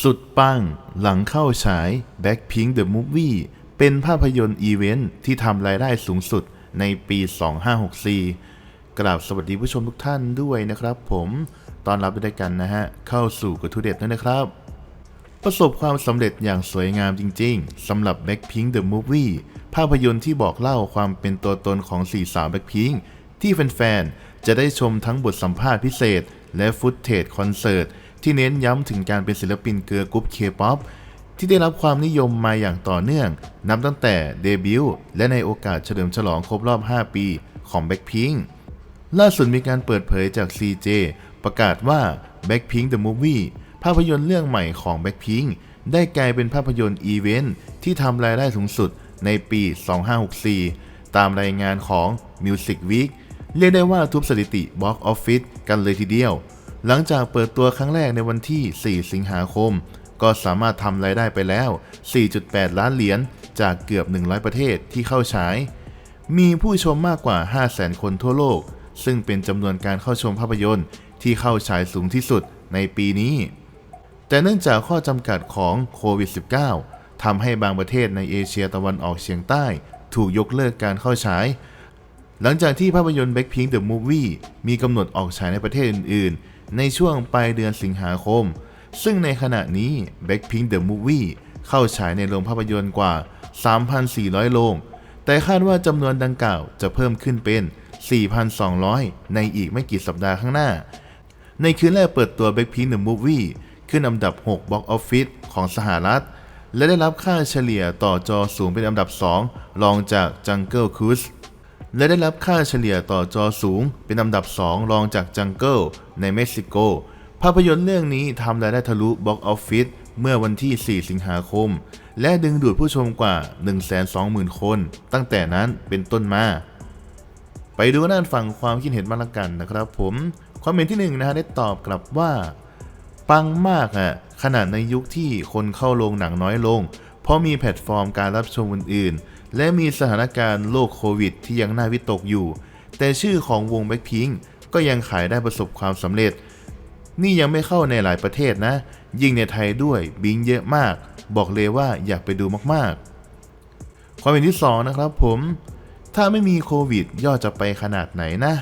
สุดปัง หลังเข้าฉาย Blackpink The Movie เป็นภาพยนตร์อีเวนท์ที่ทำรายได้สูงสุดในปี 2564 กราบสวัสดีผู้ชมทุกท่านด้วยนะครับผมตอนรับด้วยกันนะฮะ เข้าสู่กระทูเด็ดด้วยนะครับ ประสบความสำเร็จอย่างสวยงามจริงๆสำหรับ Blackpink The Movie ภาพยนตร์ที่บอกเล่าความเป็นตัวตนของสี่สาว Blackpink ที่แฟนๆ จะได้ชมทั้งบทสัมภาษณ์พิเศษ และฟุตเทจคอนเสิร์ต ที่เน้นย้ำถึงการเป็นศิลปินเกิร์ลกรุ๊ป K-POP ที่ได้รับความนิยมมาอย่างต่อเนื่อง นับตั้งแต่เดบิวต์และในโอกาสเฉลิมฉลองครบรอบ 5 ปีของ Blackpink ล่าสุดมีการเปิดเผยจาก CJ ประกาศว่า Blackpink The Movie ภาพยนตร์เรื่องใหม่ของ Blackpink ได้กลายเป็นภาพยนตร์อีเวนท์ที่ทำรายได้สูงสุดในปี 2564 ตามรายงานของ Music Week เรียกได้ว่าทุบสถิติ Box Office กันเลยทีเดียว หลังจากเปิดตัวครั้งแรกในวันที่ 4 สิงหาคม ก็สามารถทำรายได้ไปแล้ว 4.8 ล้านเหรียญจากเกือบ 100 ประเทศที่เข้าฉาย มีผู้ชมมากกว่า 500,000 คนทั่วโลก ซึ่งเป็นจำนวนการเข้าชมภาพยนตร์ที่เข้าฉายสูงที่สุดในปีนี้ แต่เนื่องจากข้อจำกัดของโควิด -19 ทำให้บางประเทศในเอเชียตะวันออกเฉียงใต้ ถูกยกเลิกการเข้าฉาย หลังจากที่ภาพยนตร์ Blackpink The Movie มีกำหนดออกฉายในประเทศอื่น ๆ ในช่วงปลายเดือนสิงหาคม ซึ่งในขณะนี้ Blackpink The Movie เข้าฉายในโรงภาพยนตร์กว่า 3,400 โรง แต่คาดว่าจำนวนดังกล่าวจะเพิ่มขึ้นเป็น 4,200 ในอีกไม่กี่สัปดาห์ข้างหน้า ในคืนแรกเปิดตัว Blackpink The Movie ขึ้นอันดับ 6 Box Office ของสหรัฐ และได้รับค่าเฉลี่ยต่อจอสูงเป็นอันดับ 2 รองจาก Jungle Cruise และได้รับค่าเฉลี่ยต่อจอสูง เป็นอันดับ 2 รองจาก Jungle ในเม็กซิโก ภาพยนตร์เรื่องนี้ทำรายได้ทะลุ Box Office เมื่อวันที่ 4 สิงหาคม และดึงดูดผู้ชมกว่า 120,000 คน ตั้งแต่นั้นเป็นต้นมา ไปดูด้านฝั่งความคิดเห็นบ้างละกันนะครับผมความเห็นที่หนึ่งนะฮะได้ตอบกลับว่า ปังมากอะขนาดในยุคที่คนเข้าโรงหนังน้อยลง เพราะมีแพลตฟอร์มการรับชมอื่นๆ และมีสถานการณ์โรคโควิด ที่ยังน่าวิตกอยู่ แต่ชื่อของวงแบ็คพิงก็ยังขายได้ประสบความสำเร็จ นี่ยังไม่เข้าในหลายประเทศนะ ยิ่งในไทยด้วยบิงเยอะมาก บอกเลยว่าอยากไปดูมากๆ ความเห็นที่สองนะครับผม ถ้าไม่มีโควิดยอดจะไปขนาดไหนนะ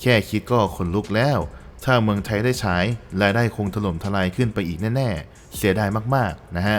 แค่คิดก็ขนลุกแล้ว ถ้าเมืองไทยได้ฉายรายได้คงถล่มทลายขึ้นไปอีกแน่ๆ เสียดายมากๆนะฮะ